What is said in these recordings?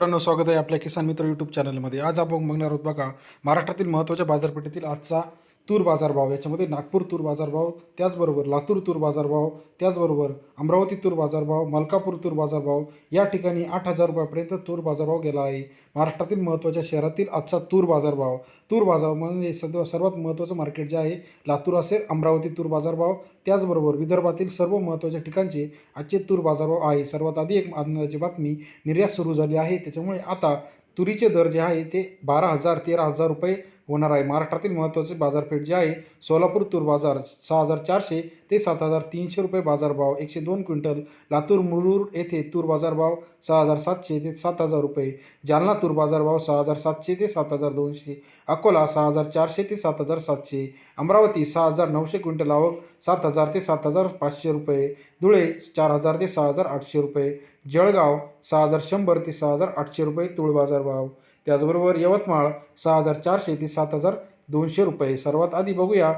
मित्रांनो स्वागत आहे आपल्या किसान मित्र यूट्यूब चॅनलमध्ये आज आपण बघणार आहोत बघा महाराष्ट्रातील महत्त्वाच्या बाजारपेठेतील आजचा तूर बाजारभाव याच्यामध्ये नागपूर तूर बाजारभाव त्याचबरोबर लातूर तूर बाजारभाव त्याचबरोबर अमरावती तूर बाजारभाव मलकापूर तूर बाजारभाव या ठिकाणी आठ हजार रुपयापर्यंत तूर बाजारभाव गेला आहे महाराष्ट्रातील महत्त्वाच्या शहरातील आजचा तूर बाजारभाव तूर बाजार म्हणजे सद सर्वात महत्त्वाचं मार्केट जे आहे लातूर असेल अमरावती तूर बाजारभाव त्याचबरोबर विदर्भातील सर्व महत्त्वाच्या ठिकाणचे आजचे तूर बाजारभाव आहे सर्वात आधी एक आनंदाची बातमी निर्यात सुरू झाली आहे त्याच्यामुळे आता तुरीचे दर जे आहे ते बारा हजार तेरा हजार रुपये होणार आहे. महाराष्ट्रातील महत्त्वाचे बाजारपेठ जे आहे सोलापूर तूर बाजार सहा हजार चारशे ते सात हजार तीनशे रुपये बाजारभाव एकशे दोन क्विंटल. लातूर मुरूर येथे तूर बाजारभाव सहा हजार सातशे ते सात हजार रुपये. जालना तूर बाजारभाव सहा हजार सातशे ते सात हजार दोनशे. अकोला सहा हजार चारशे ते सात हजार सातशे. अमरावती सहा हजार नऊशे क्विंटल आवक सात हजार ते सात हजार पाचशे रुपये. धुळे चार हजार ते सहा हजार आठशे रुपये. जळगाव सहा हजार शंभर ते सहा हजार आठशे रुपये तुळ बाजार भाव. त्याचबरोबर यवतमाळ सहा हजार चारशे ते सात हजार दोनशे रुपये. सर्वात आधी बघूया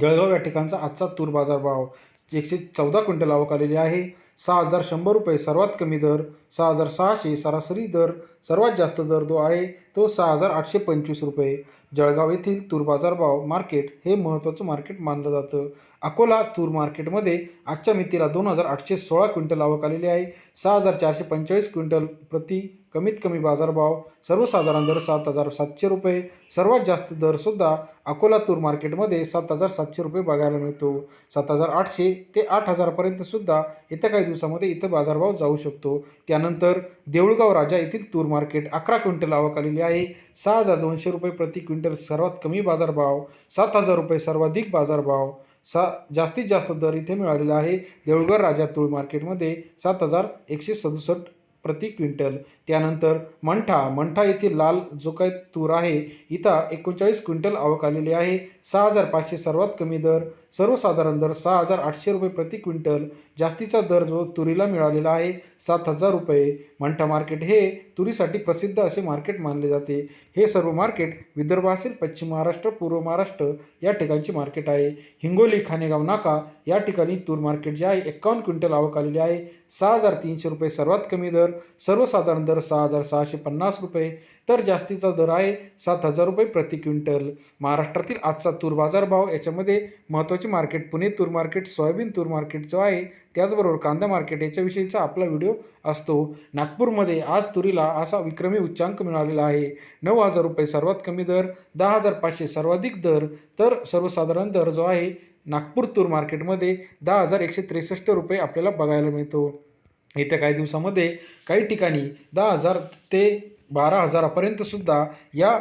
जळगाव या ठिकाणचा आजचा तूर बाजारभाव एकशे चौदा क्विंटल आवक आलेली आहे. सहा हजार शंभर रुपये सर्वात कमी दर सहा हजार सहाशे सरासरी दर सर्वात जास्त दर जो आहे तो सहा हजार आठशे पंचवीस रुपये. जळगाव येथील तूर बाजारभाव मार्केट हे महत्त्वाचं मार्केट मानलं जातं. अकोला तूर मार्केटमध्ये आजच्या मितीला दोन हजार आठशे सोळा क्विंटल आवक आलेली आहे. सहा हजार चारशे पंचेचाळीस क्विंटल प्रति कमीत कमी बाजारभाव सर्वसाधारण दर सात हजार सातशे रुपये सर्वात जास्त दरसुद्धा अकोला तूर मार्केटमध्ये सात हजार सातशे रुपये बघायला मिळतो. सात हजार आठशे ते आठ हजारपर्यंतसुद्धा येत्या काही दिवसामध्ये इथं बाजारभाव जाऊ शकतो. त्यानंतर देऊळगाव राजा येथील तूर मार्केट अकरा क्विंटल आवक आलेली आहे. सहा हजार दोनशे रुपये प्रति क्विंटल सर्वात कमी बाजारभाव सात हजार रुपये सर्वाधिक बाजारभाव सा जास्तीत जास्त दर इथे मिळालेला आहे. देऊळगाव राजा तूळ मार्केटमध्ये सात हजार एकशे सदुसष्ट प्रति क्विंटल त्यानंतर मंठा. मंठा येथील लाल जो काही तूर आहे. इथं एकोणचाळीस क्विंटल आवक आलेली आहे. सहा हजार पाचशे सर्वात कमी दर. सर्वसाधारण दर सहा हजार आठशे रुपये प्रति क्विंटल. जास्तीचा दर जो तुरीला मिळालेला आहे सात हजार रुपये. मंठा मार्केट हे तुरीसाठी प्रसिद्ध असे मार्केट मानले जाते. हे सर्व मार्केट विदर्भातील पश्चिम महाराष्ट्र पूर्व महाराष्ट्र या ठिकाणची मार्केट आहे. हिंगोली खानेगाव नाका या ठिकाणी तूर मार्केट जे आहे एकावन्न क्विंटल आवक आलेली आहे. सहा हजार तीनशे रुपये सर्वात कमी दर. सर्वसाधारण दर सहा हजार सहाशे पन्नास रुपये. तर जास्तीचा दर आहे सात हजार रुपये प्रति क्विंटल. महाराष्ट्रातील आजचा तूर बाजारभाव याच्यामध्ये महत्त्वाचे मार्केट पुणे तूर मार्केट सोयाबीन तूर मार्केट जो आहे त्याचबरोबर कांदा मार्केट याच्याविषयीचा आपला व्हिडिओ असतो. नागपूरमध्ये आज तुरीला असा विक्रमी उच्चांक मिळालेला आहे. नऊ हजार रुपये सर्वात कमी दर दहा हजार पाचशे सर्वाधिक दर. तर सर्वसाधारण दर जो आहे नागपूर तूर मार्केटमध्ये दहा हजार एकशे त्रेसष्ट रुपये आपल्याला बघायला मिळतो. येत्या काही दिवसामध्ये काही ठिकाणी दहा हजार ते बारा हजारापर्यंत सुद्धा या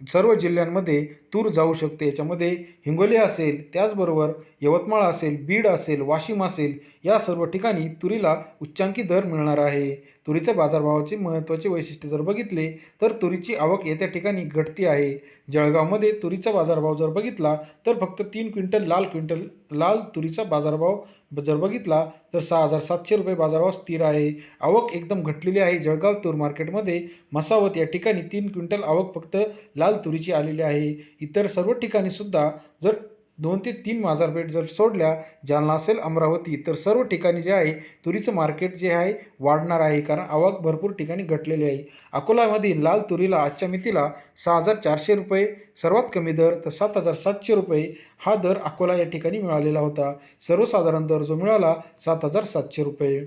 सर्व जिल्ह्यांमध्ये तूर जाऊ शकते. याच्यामध्ये हिंगोली असेल त्याचबरोबर यवतमाळ असेल बीड असेल वाशिम असेल या सर्व ठिकाणी तुरीला उच्चांकी दर मिळणार आहे. तुरीच्या बाजारभावाचे महत्त्वाचे वैशिष्ट्य जर बघितले तर तुरीची आवक येत्या ठिकाणी घटती आहे. जळगावमध्ये तुरीचा बाजारभाव जर बघितला तर फक्त तीन क्विंटल लाल क्विंटल लाल तुरीचा बाजारभाव जर बघितला तर सहा हजार सातशे रुपये बाजारभाव स्थिर आहे. आवक एकदम घटलेली आहे. जळगाव तूर मार्केटमध्ये मसावत या ठिकाणी तीन क्विंटल आवक फक्त लाल तुरीची आलेली आहे. इतर सर्व ठिकाणी सुद्धा जर दोन ते तीन बाजारपेठ जर सोडल्या जालना असेल अमरावती तर सर्व ठिकाणी जे आहे तुरीचं मार्केट जे आहे वाढणार आहे. कारण आवक भरपूर ठिकाणी घटलेली आहे. अकोलामध्ये लाल तुरीला आजच्या मितीला सहा हजार चारशे रुपये सर्वात कमी दर तर सात हजार सातशे रुपये हा दर अकोला या ठिकाणी मिळालेला होता. सर्वसाधारण दर जो मिळाला सात हजार सातशे रुपये.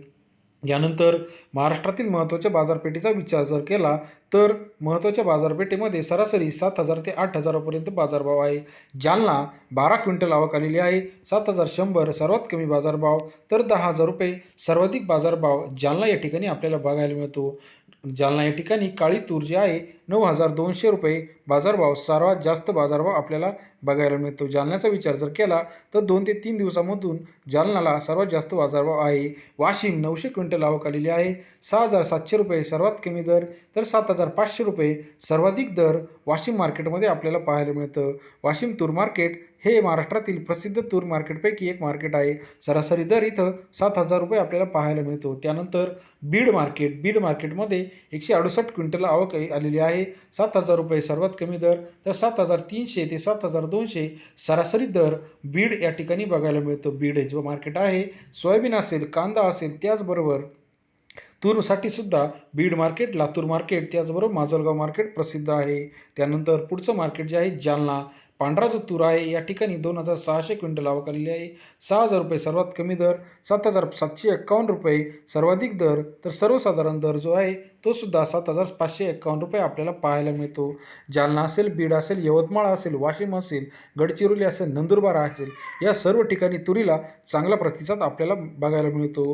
यानंतर महाराष्ट्रातील महत्त्वाच्या बाजारपेठेचा विचार जर केला तर महत्त्वाच्या बाजारपेठेमध्ये सरासरी सात हजार ते आठ हजारापर्यंत बाजारभाव आहे. जालना बारा क्विंटल आवक आलेली आहे. सात हजार शंभर सर्वात कमी बाजारभाव तर दहा हजार रुपये सर्वाधिक बाजारभाव जालना या ठिकाणी आपल्याला बघायला मिळतो. जालना या ठिकाणी काळी तूर जी आहे. नऊ हजार दोनशे रुपये बाजारभाव सर्वात जास्त बाजारभाव आपल्याला बघायला मिळतो. जालन्याचा विचार जर केला तर दोन ते तीन दिवसामधून जालन्याला सर्वात जास्त बाजारभाव आहे. वाशिम नऊशे क्विंटल आवक आलेली आहे. सहा हजार सातशे रुपये सर्वात कमी दर तर सात हजार पाचशे रुपये सर्वाधिक दर वाशिम मार्केटमध्ये आपल्याला पाहायला मिळतं. वाशिम तूर मार्केट हे महाराष्ट्रातील प्रसिद्ध तूर मार्केटपैकी एक मार्केट आहे. सरासरी दर इथं सात हजार रुपये आपल्याला पाहायला मिळतो. त्यानंतर बीड मार्केट बीड मार्केटमध्ये एकशे अडुसष्ट क्विंटल आवक आलेली आहे. सात हजार रुपये सर्वात कमी दर तर सात हजार तीनशे ते सात हजार दोनशे सरासरी दर बीड या ठिकाणी बघायला मिळतो. बीड हे जो मार्केट आहे सोयाबीन असेल कांदा असेल त्याचबरोबर तूरसाठी सुद्धा बीड मार्केट लातूर मार्केट त्याचबरोबर माजलगाव मार्केट प्रसिद्ध आहे. त्यानंतर पुढचं मार्केट जे आहे जालना. पांढरा जो तूर आहे या ठिकाणी दोन हजार सहाशे क्विंटल आवक आलेली आहे. सहा हजार रुपये सर्वात कमी दर सात हजार सातशे एक्कावन्न रुपये सर्वाधिक दर. तर सर्वसाधारण दर जो आहे तो सुद्धा सात हजार पाचशे एक्कावन्न रुपये आपल्याला पाहायला मिळतो. जालना असेल बीड असेल यवतमाळ असेल वाशिम असेल गडचिरोली असेल नंदुरबार असेल या सर्व ठिकाणी तुरीला चांगला प्रतिसाद आपल्याला बघायला मिळतो.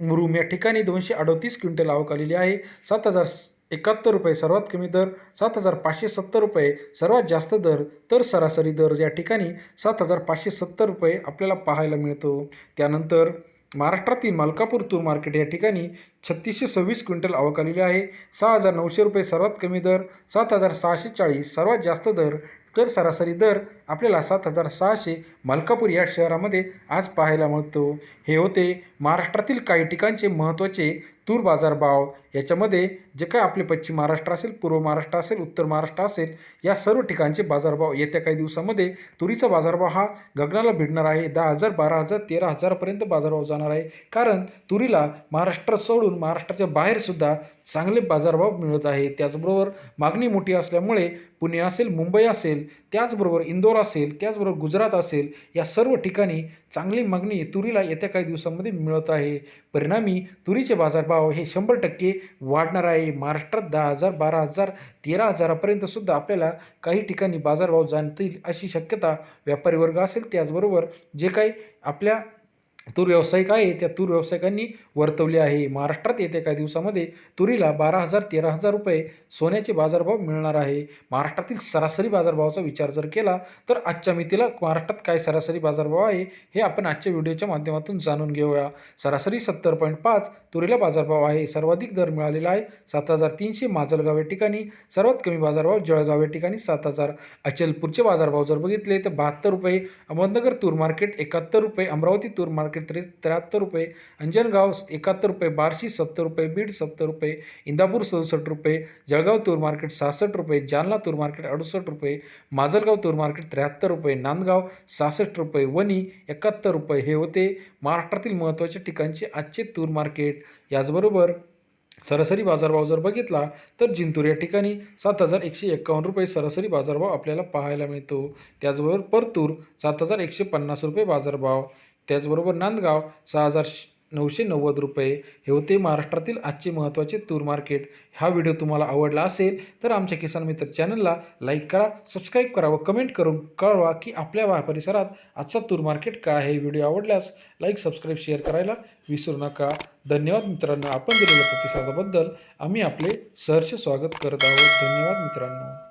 मुरुम या ठिकाणी दोनशे अडतीस क्विंटल आवक आलेली आहे. सात हजार एकाहत्तर रुपये सर्वात कमी दर सात हजार पाचशे सत्तर रुपये सर्वात जास्त दर तर सरासरी दर या ठिकाणी सात हजार पाचशे सत्तर रुपये आपल्याला पाहायला मिळतो. त्यानंतर महाराष्ट्रातील मलकापूर तूर मार्केट या ठिकाणी छत्तीसशे सव्वीस क्विंटल आवक आलेली आहे. सहा हजार नऊशे रुपये सर्वात कमी दर सात हजार सहाशे चाळीस सर्वात जास्त दर तर सरासरी दर आपल्याला सात हजार सहाशे मलकापूर या शहरामध्ये आज पाहायला मिळतो. हे होते महाराष्ट्रातील काही ठिकाणचे महत्त्वाचे तूर बाजार भाव. याच्यामध्ये जे काय आपले पश्चिम महाराष्ट्र असेल पूर्व महाराष्ट्र असेल उत्तर महाराष्ट्र असेल या सर्व ठिकाणचे बाजारभाव येत्या काही दिवसामध्ये तुरीचा बाजारभाव हा गगनाला भिडणार आहे. दहा हजार बारा हजार तेरा हजारापर्यंत बाजारभाव जाणार आहे. कारण तुरीला महाराष्ट्र सोडून महाराष्ट्राच्या बाहेरसुद्धा चांगले बाजारभाव मिळत आहे. त्याचबरोबर मागणी मोठी असल्यामुळे पुणे असेल मुंबई असेल त्याचबरोबर इंदोर असेल त्याचबरोबर गुजरात असेल या सर्व ठिकाणी चांगली मागणी तुरीला येत्या काही दिवसांमध्ये मिळत आहे. परिणामी तुरीचे बाजारभाव हे शंभर टक्के वाढणार आहे. महाराष्ट्रात दहा हजार बारा हजार तेरा हजारापर्यंत सुद्धा आपल्याला काही ठिकाणी बाजारभाव जाणतील अशी शक्यता व्यापारी वर्ग असेल. त्याचबरोबर जे काही आपल्या तूर व्यावसायिक आहे. त्या तूर व्यावसायिकांनी वर्तवले आहे. महाराष्ट्रात येत्या काही दिवसामध्ये तुरीला बारा हजार तेरा हजार रुपये सोन्याचे बाजारभाव मिळणार आहे. महाराष्ट्रातील सरासरी बाजारभावाचा विचार जर केला तर आजच्या मितीला महाराष्ट्रात काय सरासरी बाजारभाव आहे हे आपण आजच्या व्हिडिओच्या माध्यमातून जाणून घेऊया. सरासरी सत्तर पॉईंट पाच तुरीला बाजारभाव आहे. सर्वाधिक दर मिळालेला आहे सात हजार तीनशे माजलगाव या ठिकाणी. सर्वात कमी बाजारभाव जळगाव या ठिकाणी सात हजार. अचलपूरचे बाजारभाव जर बघितले तर बहात्तर रुपये अहमदनगर तूर मार्केट एकाहत्तर रुपये अमरावती तूर मार्केट मार्केट त्रे त्र्याहत्तर रुपये अंजनगाव एकाहत्तर रुपये बार्शी सत्तर रुपये बीड सत्तर रुपये इंदापूर सदुसष्ट रुपये जळगाव तूर मार्केट सहासष्ट रुपये जालना तूर मार्केट अडुसष्ट रुपये माजलगाव तूर मार्केट त्र्याहत्तर रुपये नांदगाव सहासष्ट रुपये वणी एकाहत्तर रुपये हे होते. महाराष्ट्रातील महत्त्वाच्या ठिकाणचे आजचे तूर मार्केट याचबरोबर सरासरी बाजारभाव जर बघितला तर जिंतूर या ठिकाणी सात हजार एकशे एक्कावन्न रुपये सरासरी बाजारभाव आपल्याला पाहायला मिळतो. त्याचबरोबर परतूर सात हजार एकशे पन्नास रुपये बाजारभाव. त्याचबरोबर नांदगाव सहा हजार नऊशे नव्वद रुपये हे होते महाराष्ट्रातील आजचे महत्त्वाचे तूर मार्केट. हा व्हिडिओ तुम्हाला आवडला असेल तर आमच्या किसान मित्र चॅनलला लाईक करा सबस्क्राईब करा व कमेंट करून कळवा की आपल्या परिसरात आजचा तूर मार्केट काय आहे व्हिडिओ आवडल्यास लाईक सबस्क्राईब शेअर करायला विसरू नका. धन्यवाद मित्रांनो. आपण दिलेल्या प्रतिसादाबद्दल आम्ही आपले सहर्ष स्वागत करत आहोत. धन्यवाद मित्रांनो.